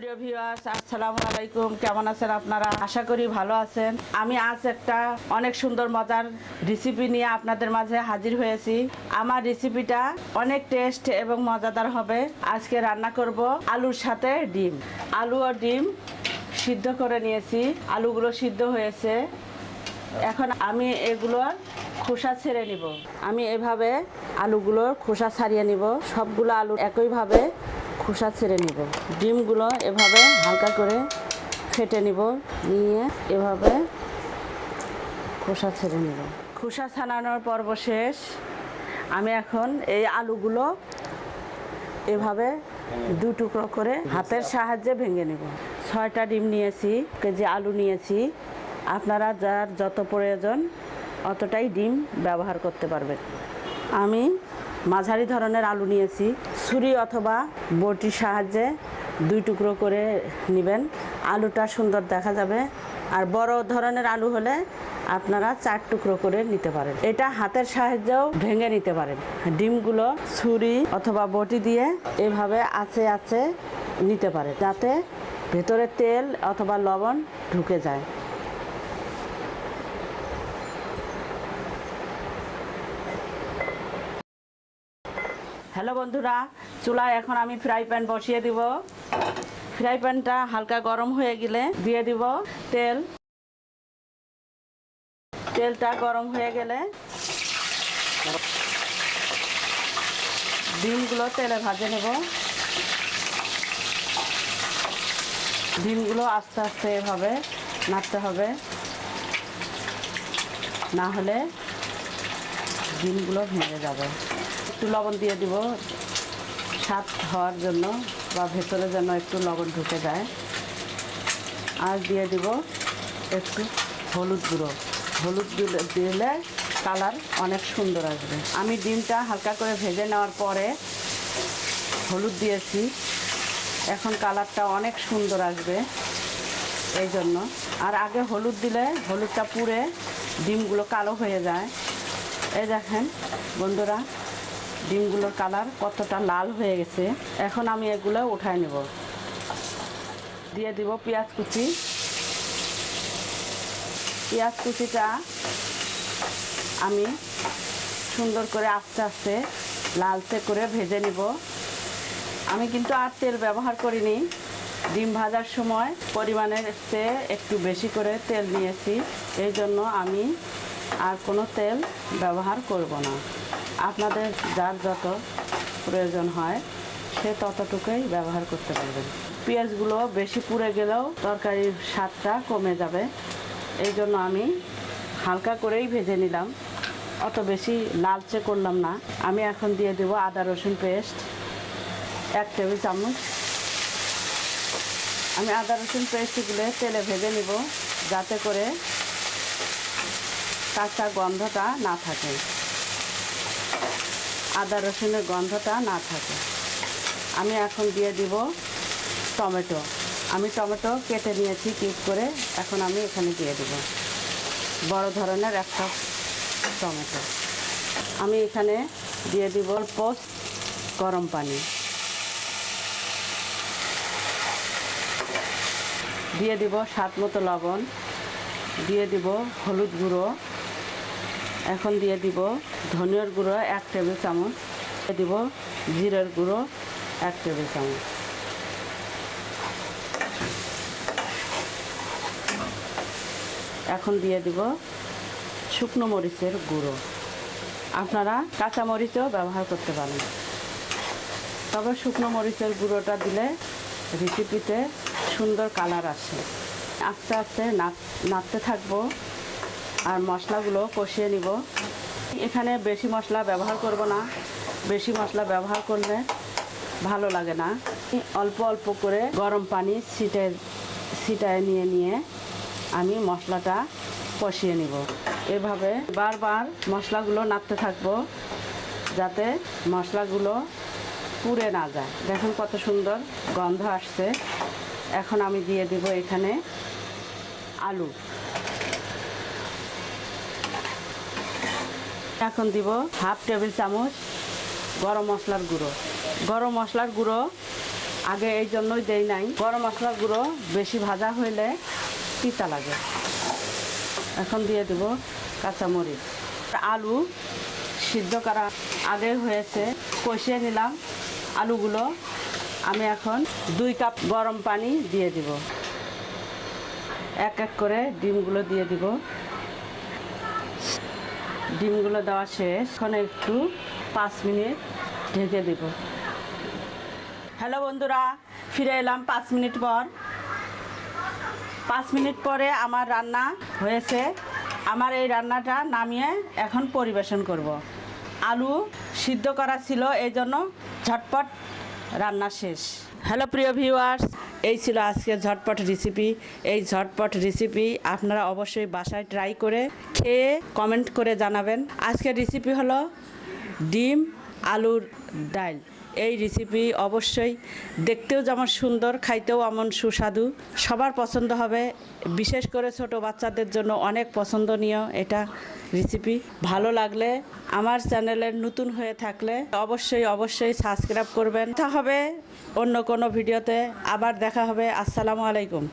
প্রিয় ভিউয়ার্স আসসালামু আলাইকুম। কেমন আছেন আপনারা? আশা করি ভালো আছেন। আমি আজ একটা অনেক সুন্দর মজার রেসিপি নিয়ে আপনাদের মাঝে হাজির হয়েছি। আমার রেসিপিটা অনেক টেস্ট এবং মজাদার হবে। আজকে রান্না করব আলুর সাথে ডিম। আলু আর ডিম সিদ্ধ করে নিয়েছি। আলুগুলো সিদ্ধ হয়েছে। এখন আমি এগুলোর খোসা ছেড়ে নিব। আমি এভাবে আলুগুলোর খোসা ছাড়িয়ে নিব। সবগুলো আলু একইভাবে খোসা ছেড়ে নিব। ডিমগুলো এভাবে হালকা করে ফেটে নিব, নিয়ে এভাবে খোসা ছেড়ে নিব। খোসা ছাড়ানোর পর্ব শেষ। আমি এখন এই আলুগুলো এভাবে দু টুকরো করে হাতের সাহায্যে ভেঙে নেব। ছয়টা ডিম নিয়েছি, কেজি আলু নিয়েছি। আপনারা যার যত প্রয়োজন অতটাই ডিম ব্যবহার করতে পারবেন। আমি মাঝারি ধরনের আলু নিয়েছি ছুরি অথবা বটির সাহায্যে দুই টুকরো করে নেবেন। আলুটা সুন্দর দেখা যাবে। আর বড় ধরনের আলু হলে আপনারা চার টুকরো করে নিতে পারেন। এটা হাতের সাহায্যেও ভেঙে নিতে পারেন। ডিমগুলো ছুরি অথবা বটি দিয়ে এভাবে আছে আছে নিতে পারে যাতে ভেতরে তেল অথবা লবণ ঢুকে যায়। হ্যালো বন্ধুরা, চুলায় এখন আমি ফ্রাই প্যান বসিয়ে দিব। ফ্রাই প্যানটা হালকা গরম হয়ে গেলে দিয়ে দিব তেল। তেলটা গরম হয়ে গেলে ডিমগুলো তেলে ভাজে নেব। ডিমগুলো আস্তে আস্তে এভাবে নাড়তে হবে। না হলে ডিমগুলো ভেঙে যাবে। একটু লবণ দিয়ে দিব। স্বাদ হওয়ার জন্য বা ভেতরে যেন একটু লবণ ঢুকে যায়। আর দিয়ে দিব একটু হলুদ গুঁড়ো। হলুদ দিলে কালার অনেক সুন্দর আসবে। আমি ডিমটা হালকা করে ভেজে নেওয়ার পরে হলুদ দিয়েছি। এখন কালারটা অনেক সুন্দর আসবে এই জন্য। আর আগে হলুদ দিলে হলুদটা পুড়ে ডিমগুলো কালো হয়ে যায়। এই দেখেন বন্ধুরা, ডিমগুলোর কালার কতটা লাল হয়ে গেছে। এখন আমি এগুলো উঠায় নেব। দিয়ে দিব পেঁয়াজ কুচি। পেঁয়াজ কুচিটা আমি সুন্দর করে আস্তে আস্তে লালচে করে ভেজে নিব। আমি কিন্তু আর তেল ব্যবহার করিনি। ডিম ভাজার সময় পরিমাণের চেয়ে একটু বেশি করে তেল নিয়েছি এই জন্য আমি আর কোনো তেল ব্যবহার করব না। আপনাদের যার যত প্রয়োজন হয়, সে ততটুকুই ব্যবহার করতে পারবেন। পেঁয়াজগুলো বেশি পুড়ে গেলেও তরকারির স্বাদটা কমে যাবে। এই জন্য আমি হালকা করেই ভেজে নিলাম। অত বেশি লালচে করলাম না। আমি এখন দিয়ে দেবো আদা, রসুন পেস্ট, এক টেবিল চামচ। আমি আদা, রসুন পেস্টগুলো তেলে ভেজে নিব, যাতে করে কাঁচা গন্ধটা না থাকে। আদা রসুনের গন্ধটা না থাকে। আমি এখন দিয়ে দিব টমেটো। আমি টমেটো কেটে নিয়েছি কিউব করে এখন আমি এখানে দিয়ে দিব। বড় ধরনের একটা টমেটো। আমি এখানে দিয়ে দিব অল্প গরম পানি। দিয়ে দিব স্বাদ মতো লবণ। দিয়ে দিব হলুদ গুঁড়ো। এখন দিয়ে দিব ধনিয়ার গুঁড়ো এক টেবিল চামচ। দিয়ে দিব জিরের গুঁড়ো এক টেবিল চামচ। এখন দিয়ে দিব শুকনো মরিচের গুঁড়ো। আপনারা কাঁচা মরিচও ব্যবহার করতে পারেন। তবে শুকনো মরিচের গুঁড়োটা দিলে রেসিপিতে সুন্দর কালার আসে। আস্তে আস্তে নাড়- নাড়তে থাকব। আর মশলাগুলো কষিয়ে নিব। এখানে বেশি মশলা ব্যবহার করব না। বেশি মশলা ব্যবহার করলে ভালো লাগে না। অল্প অল্প করে গরম পানি ছিটে, ছিটায় নিয়ে নিয়ে আমি মশলাটা কষিয়ে নিব। এভাবে বারবার মশলাগুলো নাড়তে থাকব যাতে মশলাগুলো পুড়ে না যায়। দেখুন কত সুন্দর গন্ধ আসছে। এখন আমি দিয়ে দেব এখানে আলু। এখন দিব হাফ টেবিল চামচ গরম মশলার গুঁড়ো। গরম মশলার গুঁড়ো আগে এই জন্যই দেই নাই। গরম মশলার গুঁড়ো বেশি ভাজা হইলে তিতা লাগে। এখন দিয়ে দেব কাঁচামরিচ। আলু সিদ্ধ করা আগে হয়েছে, কষিয়ে নিলাম আলুগুলো। আমি এখন দুই কাপ গরম পানি দিয়ে দিব। এক এক করে ডিমগুলো দিয়ে দিব। ডিমগুলো দেওয়া শেষ। এখন একটু পাঁচ মিনিট ঢেকে দিব। হ্যালো বন্ধুরা, ফিরে এলাম পাঁচ মিনিট পর। পাঁচ মিনিট পরে আমার রান্না হয়েছে। আমার এই রান্নাটা নামিয়ে এখন পরিবেশন করব। আলু সিদ্ধ করা ছিল, এই জন্য ঝটপট রান্না শেষ। হ্যালো প্রিয় ভিউয়ার্স এই ছিল আজকে ঝটপট রেসিপি এই ঝটপট রেসিপি আপনারা অবশ্যই বাসায় ট্রাই করে খেয়ে কমেন্ট করে জানাবেন। আজকের রেসিপি হলো ডিম আলুর ডাল এই রেসিপি অবশ্যই দেখতেও যেমন সুন্দর, খাইতেও এমন সুস্বাদু। সবার পছন্দ হবে। বিশেষ করে ছোট বাচ্চাদের জন্য অনেক পছন্দনীয় এটা রেসিপি ভালো লাগলে আমার চ্যানেলের নতুন হয়ে থাকলে অবশ্যই অবশ্যই সাবস্ক্রাইব করবেন। তা হবে অন্য কোনো ভিডিওতে আবার দেখা হবে। আসসালামু আলাইকুম।